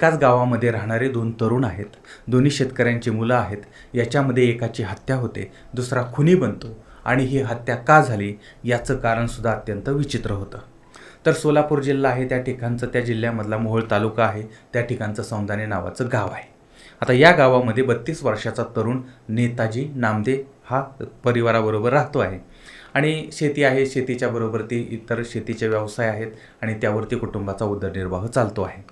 एकाच गावामध्ये राहणारे दोन तरुण आहेत. दोन्ही शेतकऱ्यांची मुलं आहेत. याच्यामध्ये एकाची हत्या होते दुसरा खुनी बनतो आणि ही हत्या का झाली याचं कारणसुद्धा अत्यंत विचित्र होतं. तर सोलापूर जिल्हा आहे त्या ठिकाणचं त्या जिल्ह्यामधला मोहोळ तालुका आहे त्या ठिकाणचं सौंदाने नावाचं गाव आहे. आता या गावामध्ये बत्तीस वर्षाचा तरुण नेताजी नामदे हा परिवाराबरोबर राहतो आहे. आणि शेती आहे शेतीच्या बरोबर ती इतर शेतीचे व्यवसाय आहेत आणि त्यावरती कुटुंबाचा उदरनिर्वाह चालतो आहे.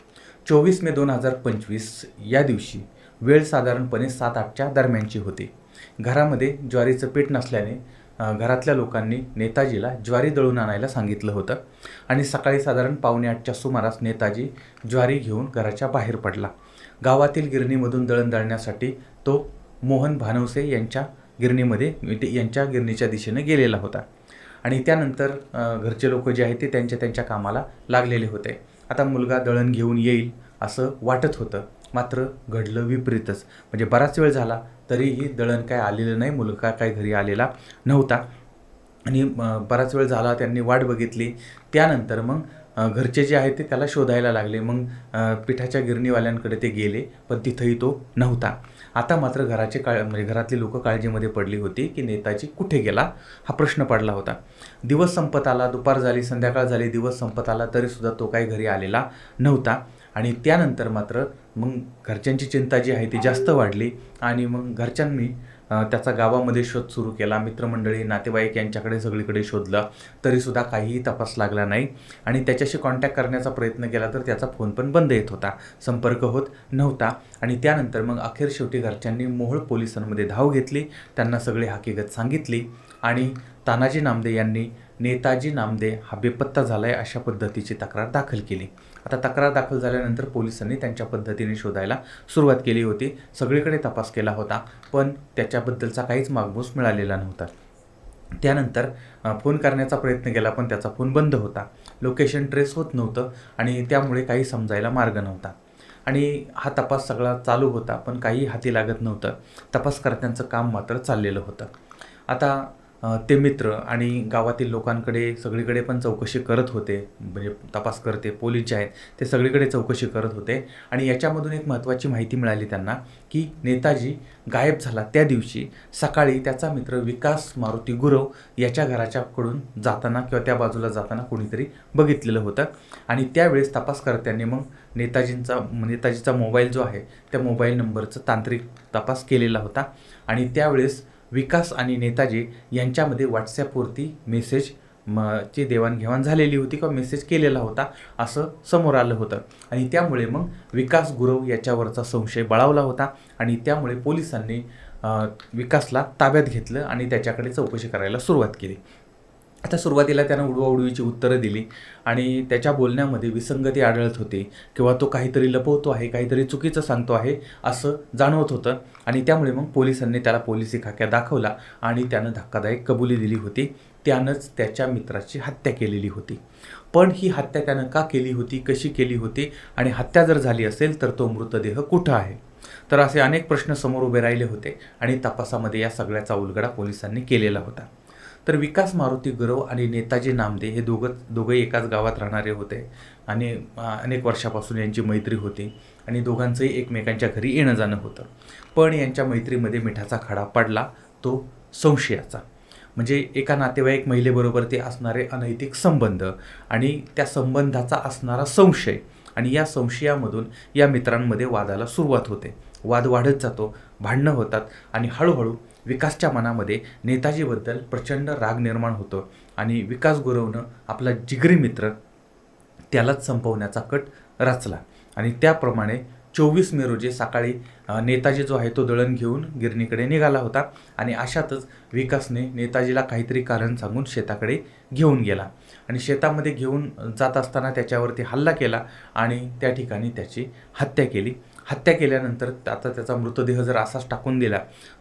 चोवीस मे दोन हजार पंचवीस या दिवशी वेळ साधारणपणे सात आठच्या दरम्यानची होती. घरामध्ये ज्वारीचं पीठ नसल्याने घरातल्या लोकांनी नेताजीला ज्वारी दळून आणायला सांगितलं होतं आणि सकाळी साधारण पावणे आठच्या सुमारास नेताजी ज्वारी घेऊन घराच्या बाहेर पडला. गावातील गिरणीमधून दळण दळण्यासाठी तो मोहन भानवसे यांच्या गिरणीमध्ये ते- यांच्या गिरणीच्या दिशेने गेलेला होता आणि त्यानंतर घरचे लोक जे आहेत ते त्यांच्या त्यांच्या कामाला लागलेले होते. आता मुलगा दळण घेऊन येईल असं वाटत होतं. मात्र घडलं विपरीतच. म्हणजे बराच वेळ झाला तरीही दळण काय आलेलं नाही मुलगा काय घरी आलेला नव्हता. आणि बराच वेळ झाला त्यांनी वाट बघितली. त्यानंतर मग घरचे जे आहे ते त्याला शोधायला लागले. मग पिठाच्या गिरणीवाल्यांकडे ते गेले पण तिथंही तो नव्हता. आता मात्र घराचे काळ म्हणजे घरातली लोक काळजीमध्ये पडली होती की नेताजी कुठे गेला हा प्रश्न पडला होता. दिवस संपत आला दुपार झाली संध्याकाळ झाली दिवस संपत आला तरीसुद्धा तो काही घरी आलेला नव्हता. आणि त्यानंतर मात्र मग घरच्यांची चिंता जी आहे ती जास्त वाढली आणि मग घरच्यांनी त्याचा गावामध्ये शोध सुरू केला. मित्रमंडळी नातेवाईक यांच्याकडे सगळीकडे शोधलं. तरीसुद्धा काहीही तपास लागला नाही. आणि त्याच्याशी कॉन्टॅक्ट करण्याचा प्रयत्न केला तर त्याचा फोन पण बंद येत होता. संपर्क होत नव्हता. आणि त्यानंतर मग अखेर शेवटी घरच्यांनी मोहोळ पोलिसांमध्ये धाव घेतली. त्यांना सगळी हकीकत सांगितली. आणि तानाजी नामदे यांनी नेताजी नामदे हा बेपत्ता झाला आहे अशा पद्धतीची तक्रार दाखल केली. आता तक्रार दाखल झाल्यानंतर पोलिसांनी त्यांच्या पद्धतीने शोधायला सुरुवात केली होती. सगळीकडे तपास केला होता पण त्याच्याबद्दलचा काहीच मागमूस मिळालेला नव्हता. त्यानंतर फोन करण्याचा प्रयत्न केला पण त्याचा फोन बंद होता. लोकेशन ट्रेस होत नव्हतं आणि त्यामुळे काही समजायला मार्ग नव्हता. आणि हा तपास सगळा चालू होता पण काही हाती लागत नव्हतं. तपासकर्त्यांचं काम मात्र चाललेलं होतं. आता ते मित्र आणि गावातील लोकांकडे सगळीकडे पण चौकशी करत होते म्हणजे तपास करते पोलीस जे आहेत ते सगळीकडे चौकशी करत होते. आणि याच्यामधून एक महत्त्वाची माहिती मिळाली त्यांना की नेताजी गायब झाला त्या दिवशी. सकाळी त्याचा मित्र विकास मारुती गुरव याच्या घराच्याकडून जाताना किंवा त्या बाजूला जाताना कोणीतरी बघितलेलं होतं. आणि त्यावेळेस तपासकर्त्यांनी मग नेताजींचा नेताजीचा मोबाईल जो आहे त्या मोबाईल नंबरचा तांत्रिक तपास केलेला होता. आणि त्यावेळेस विकास आणि नेताजी यांच्यामध्ये व्हॉट्सॲपवरती मेसेज म ची देवाणघेवाण झालेली होती किंवा मेसेज केलेला होता असं समोर आलं होतं. आणि त्यामुळे मग विकास गुरव याच्यावरचा संशय बळावला होता आणि त्यामुळे पोलिसांनी विकासला ताब्यात घेतलं आणि त्याच्याकडे चौकशी करायला सुरुवात केली. आता सुरुवातीला त्यानं उडवाउडवीची उत्तरं दिली आणि त्याच्या बोलण्यामध्ये विसंगती आढळत होती किंवा तो काहीतरी लपवतो आहे काहीतरी चुकीचं सांगतो आहे असं जाणवत होतं. आणि त्यामुळे मग पोलिसांनी त्याला पोलिसी खाक्या दाखवला आणि त्यानं धक्कादायक कबुली दिली होती. त्यानंच त्याच्या मित्राची हत्या केलेली होती. पण ही हत्या त्यानं का केली होती कशी केली होती आणि हत्या जर झाली असेल तर तो मृतदेह कुठं आहे? तर असे अनेक प्रश्न समोर उभे राहिले होते आणि तपासामध्ये या सगळ्याचा उलगडा पोलिसांनी केलेला होता. तर विकास मारुती गुरव आणि नेताजी नामदे हे दोघं दोघंही एकाच गावात राहणारे होते. आणि अनेक वर्षापासून यांची मैत्री होती आणि दोघांचंही एकमेकांच्या घरी येणं जाणं होतं. पण यांच्या मैत्रीमध्ये मिठाचा खडा पडला तो संशयाचा. म्हणजे एका नातेवाईक महिलेबरोबर ते असणारे अनैतिक संबंध आणि त्या संबंधाचा असणारा संशय. आणि या संशयामधून या मित्रांमध्ये वादाला सुरुवात होते. वाद वाढत जातो भांडणं होतात आणि हळूहळू विकासच्या मनामध्ये नेताजीबद्दल प्रचंड राग निर्माण होतो आणि विकास गुरवनं आपला जिगरी मित्र त्यालाच संपवण्याचा कट रचला. आणि त्याप्रमाणे चोवीस मे रोजी सकाळी नेताजी जो आहे तो दळण घेऊन गिरणीकडे निघाला होता आणि अशातच विकासने नेताजीला काहीतरी कारण सांगून शेताकडे घेऊन गेला. आणि शेतामध्ये घेऊन जात असताना त्याच्यावरती हल्ला केला आणि त्या ठिकाणी त्याची हत्या केली. हत्या केल्यानंतर आता त्याचा मृतदेह जर असाच टाकून दिला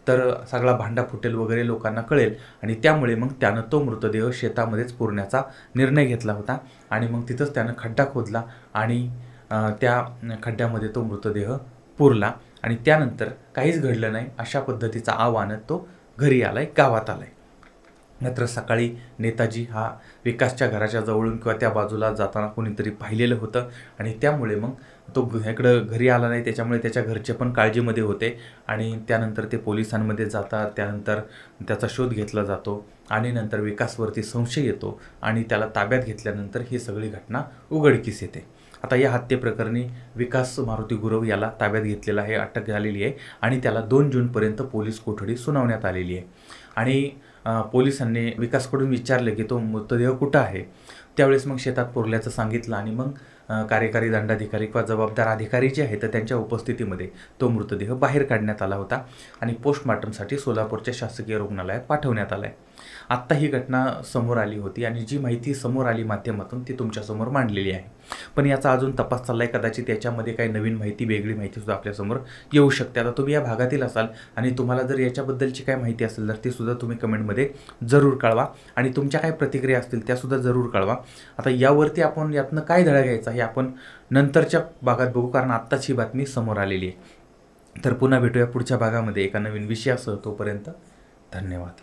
तर सगळा भांडा फुटेल वगैरे लोकांना कळेल. आणि त्यामुळे मग त्यानं तो मृतदेह शेतामध्येच पुरण्याचा निर्णय घेतला होता आणि मग तिथंच त्यानं खड्डा खोदला आणि त्या खड्ड्यामध्ये तो मृतदेह पुरला. आणि त्यानंतर काहीच घडलं नाही अशा पद्धतीचा आव्हानं तो घरी आलाय गावात आलाय. मात्र सकाळी नेताजी हा विकासच्या घराच्या जवळून किंवा त्या बाजूला जाताना कोणीतरी पाहिलेलं होतं आणि त्यामुळे मग तो इकडं घरी आला नाही. त्याच्यामुळे त्याच्या घरचे पण काळजीमध्ये होते आणि त्यानंतर ते पोलिसांमध्ये जातात. त्यानंतर त्याचा शोध घेतला जातो आणि नंतर विकासवरती संशय येतो आणि त्याला ताब्यात घेतल्यानंतर ही सगळी घटना उघडकीस येते. आता या हत्येप्रकरणी विकास मारुती गुरव याला ताब्यात घेतलेला आहे अटक झालेली आहे आणि त्याला दोन जूनपर्यंत पोलीस कोठडी सुनावण्यात आलेली आहे. आणि पोलिसांनी विकासकडून विचारलं की तो मृतदेह कुठं आहे? त्यावेळेस मग शेतात पुरल्याचं सांगितलं आणि मग कार्यकारी दंडाधिकारी किंवा जबाबदार अधिकारी जे आहेत तर त्यांच्या उपस्थितीमध्ये तो मृतदेह बाहेर काढण्यात आला होता आणि पोस्टमॉर्टमसाठी सोलापूरच्या शासकीय रुग्णालयात पाठवण्यात आला आहे आत्ता ही घटना समोर आली होती आणि जी माहिती समोर आली माध्यमातून ती तुमच्यासमोर मांडलेली आहे. पण याचा अजून तपास चालला आहे कदाचित याच्यामध्ये काही नवीन माहिती वेगळी माहितीसुद्धा आपल्यासमोर येऊ शकते. आता तुम्ही या भागातील असाल आणि तुम्हाला जर याच्याबद्दलची काय माहिती असेल तर ती सुद्धा तुम्ही कमेंटमध्ये जरूर कळवा आणि तुमच्या काय प्रतिक्रिया असतील त्यासुद्धा जरूर कळवा. आता यावरती आपण यातनं काय धडा घ्यायचा हे आपण नंतरच्या भागात बघू कारण आत्ताच ही बातमी समोर आलेली आहे. तर पुन्हा भेटूया पुढच्या भागामध्ये एका नवीन विषयासह. तोपर्यंत धन्यवाद.